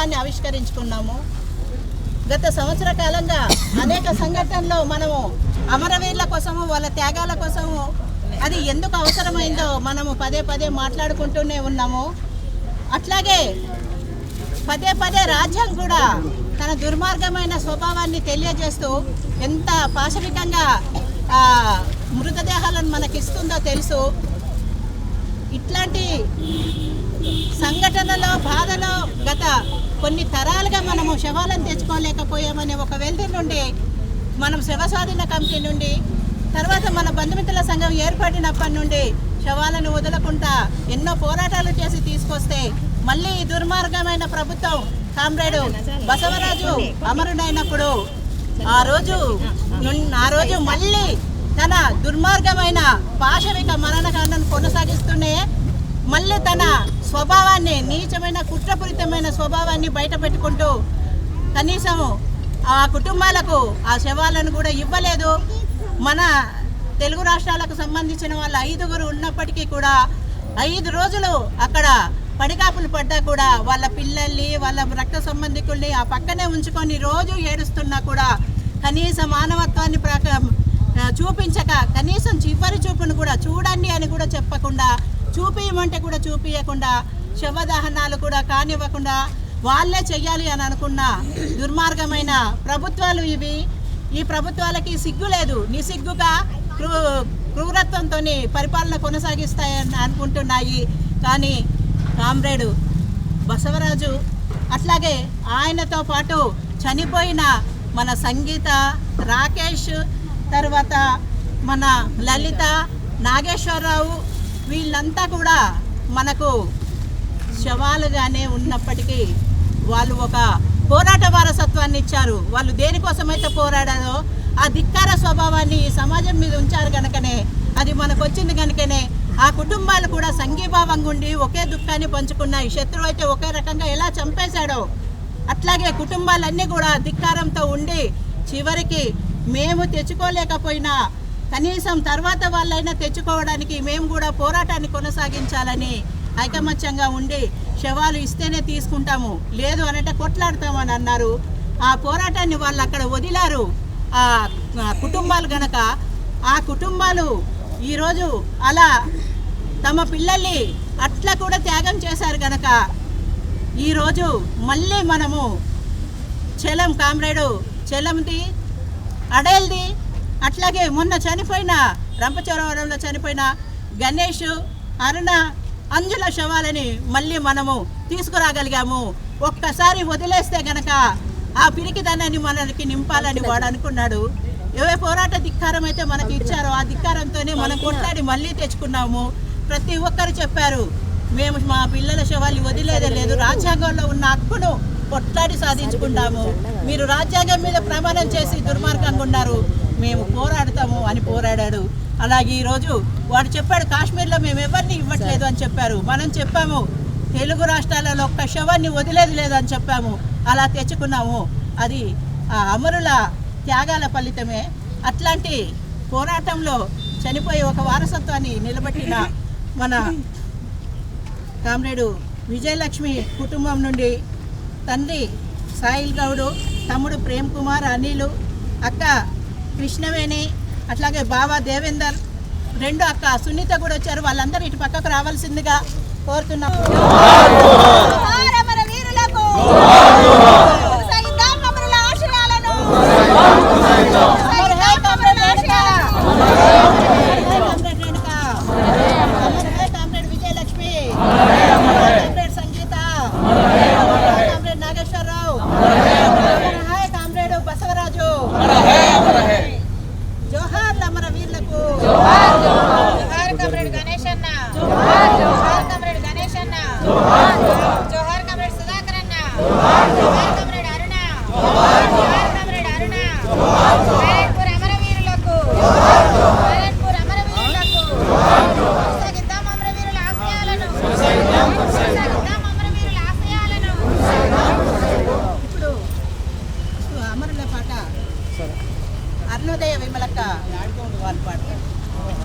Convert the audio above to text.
రూపాన్ని ఆవిష్కరించుకున్నాము. గత సంవత్సర కాలంగా అనేక సంఘటనలో మనము అమరవీరుల కోసము వాళ్ళ త్యాగాల కోసము అది ఎందుకు అవసరమైందో మనము పదే పదే మాట్లాడుకుంటూనే ఉన్నాము. అట్లాగే పదే పదే రాజ్యం కూడా తన దుర్మార్గమైన స్వభావాన్ని తెలియజేస్తూ ఎంత పాశవికంగా మృతదేహాలను మనకిస్తుందో తెలుసు. ఇట్లాంటి సంఘటనలో బాధలో గత కొన్ని తరాలుగా మనము శవాలను తెచ్చుకోలేకపోయామనే ఒక వెల్ది నుండి మనం శవ స్వాధీన కమిటీ నుండి తర్వాత మన బంధుమిత్రుల సంఘం ఏర్పడినప్పటి నుండి శవాలను వదలకుండా ఎన్నో పోరాటాలు చేసి తీసుకొస్తే మళ్ళీ దుర్మార్గమైన ప్రభుత్వం కామ్రేడు బసవరాజు అమరుడైనప్పుడు ఆ రోజు ఆ రోజు మళ్ళీ తన దుర్మార్గమైన పాశవిక మరణకాండను కొనసాగిస్తూనే మళ్ళీ తన స్వభావాన్ని నీచమైన కుట్రపూరితమైన స్వభావాన్ని బయట పెట్టుకుంటూ కనీసం ఆ కుటుంబాలకు ఆ శవాలను కూడా ఇవ్వలేదు. మన తెలుగు రాష్ట్రాలకు సంబంధించిన వాళ్ళ ఐదుగురు ఉన్నప్పటికీ కూడా ఐదు రోజులు అక్కడ పడికాపులు పడ్డా కూడా వాళ్ళ పిల్లల్ని వాళ్ళ రక్త సంబంధికుల్ని ఆ పక్కనే ఉంచుకొని రోజు ఏడుస్తున్నా కూడా కనీస మానవత్వాన్ని ప్రక చూపించక కనీసం చివరి చూపును కూడా చూడండి అని కూడా చెప్పకుండా చూపించమంటే కూడా చూపించకుండా శవదహనాలు కూడా కానివ్వకుండా వాళ్ళే చెయ్యాలి అని అనుకున్న దుర్మార్గమైన ప్రభుత్వాలు ఇవి. ఈ ప్రభుత్వాలకి సిగ్గు లేదు. నిసిగ్గుగా క్రూ క్రూరత్వంతో పరిపాలన కొనసాగిస్తాయని అనుకుంటున్నాయి. కానీ కామ్రేడు బసవరాజు అట్లాగే ఆయనతో పాటు చనిపోయిన మన సంగీత రాకేష్ తర్వాత మన లలిత నాగేశ్వరరావు వీళ్ళంతా కూడా మనకు శవాలుగానే ఉన్నప్పటికీ వాళ్ళు ఒక పోరాట వారసత్వాన్ని ఇచ్చారు. వాళ్ళు దేనికోసమైతే పోరాడారో ఆ ధిక్కార స్వభావాన్ని ఈ సమాజం మీద ఉంచారు కనుకనే అది మనకు వచ్చింది కనుకనే ఆ కుటుంబాలు కూడా సంఘీభావంగా ఉండి ఒకే దుఃఖాన్ని పంచుకున్నాయి. శత్రువు అయితే ఒకే రకంగా ఎలా చంపేశాడో అట్లాగే కుటుంబాలన్నీ కూడా ధిక్కారంతో ఉండి చివరికి మేము తెచ్చుకోలేకపోయినా కనీసం తర్వాత వాళ్ళైనా తెచ్చుకోవడానికి మేము కూడా పోరాటాన్ని కొనసాగించాలని ఐకమత్యంగా ఉండి శవాలు ఇస్తేనే తీసుకుంటాము. లేదు అనంటే కొట్లాడతామని అన్నారు. ఆ పోరాటాన్ని వాళ్ళు అక్కడ వదిలారు. ఆ కుటుంబాలు గనక ఆ కుటుంబాలు ఈరోజు అలా తమ పిల్లల్ని అట్లా కూడా త్యాగం చేశారు గనక ఈరోజు మళ్ళీ మనము చెలం కామ్రేడు చెలంది అడేల్ది అట్లాగే మొన్న చనిపోయిన రంపచోరవరంలో చనిపోయిన గణేష్ అరుణ అంజుల శవాలని మళ్ళీ మనము తీసుకురాగలిగాము. ఒక్కసారి వదిలేస్తే గనక ఆ పిరికిదనాన్ని మనకి నింపాలని వాడు అనుకున్నాడు. ఏ పోరాట ధిక్కారం అయితే మనకి ఇచ్చారో. ఆ ధిక్కారంతోనే మనం కొట్లాడి మళ్ళీ తెచ్చుకున్నాము. ప్రతి ఒక్కరు చెప్పారు మేము మా పిల్లల శవాలు వదిలేదే లేదు. రాజ్యాంగంలో ఉన్న హక్కును కొట్లాడి సాధించుకుంటాము. మీరు రాజ్యాంగం మీద ప్రమాణం చేసి దుర్మార్గంగా ఉన్నారు. మేము పోరాడతాము అని పోరాడాడు. అలాగే ఈరోజు వాడు చెప్పాడు కాశ్మీర్లో మేము ఎవరిని ఇవ్వట్లేదు అని చెప్పారు. మనం చెప్పాము తెలుగు రాష్ట్రాలలో ఒక్క శవాన్ని వదిలేది లేదని చెప్పాము. అలా తెచ్చుకున్నాము. అది ఆ అమరుల త్యాగాల ఫలితమే. అట్లాంటి పోరాటంలో చనిపోయే ఒక వారసత్వాన్ని నిలబెట్టిన మన కామ్రేడు విజయలక్ష్మి కుటుంబం నుండి తండ్రి సాయిల్ గౌడు తమ్ముడు ప్రేమ్ కుమార్ అనిలు అక్క కృష్ణవేణి అట్లాగే బాబా దేవేందర్ రెండు అక్క సునీత కూడా వచ్చారు. వాళ్ళందరూ ఇటు పక్కకు రావాల్సిందిగా కోరుతున్నాం అమర వీరులకు కొనసాగిద్దాం అమరుల ఆశయాలను కొనసాగిద్దాం అమరుల ఆశయాలను comrade Renuka comrade comrade Vijayalakshmi comrade Sangeetha comrade Nageswara Rao hi comrade Basavaraju జోహార్లు అమర వీరులకు జోహార్ కమ్రేడ్ గణేష్ అన్న జోహార్ కమ్రేడ్ గణేష్ అన్న జోహార్ కమ్రేడ్ సుధాకర్ అన్న జోహార్ కమ్రేడ్ అరుణ జోహార్ కమ్రేడ్ అరుణ నారాయణపూర్ అమరవీరులకు నారాయణపూర్ అమరవీరులకు కొనసాగిద్దాం అమరవీరుల ఆశయాలను కొనసాగిద్దాం అమరవీరుల ఆశయాలను ఇప్పుడు అమరుల పాట. అరుణోదయ విమలక్క. వాళ్ళు పాడతారు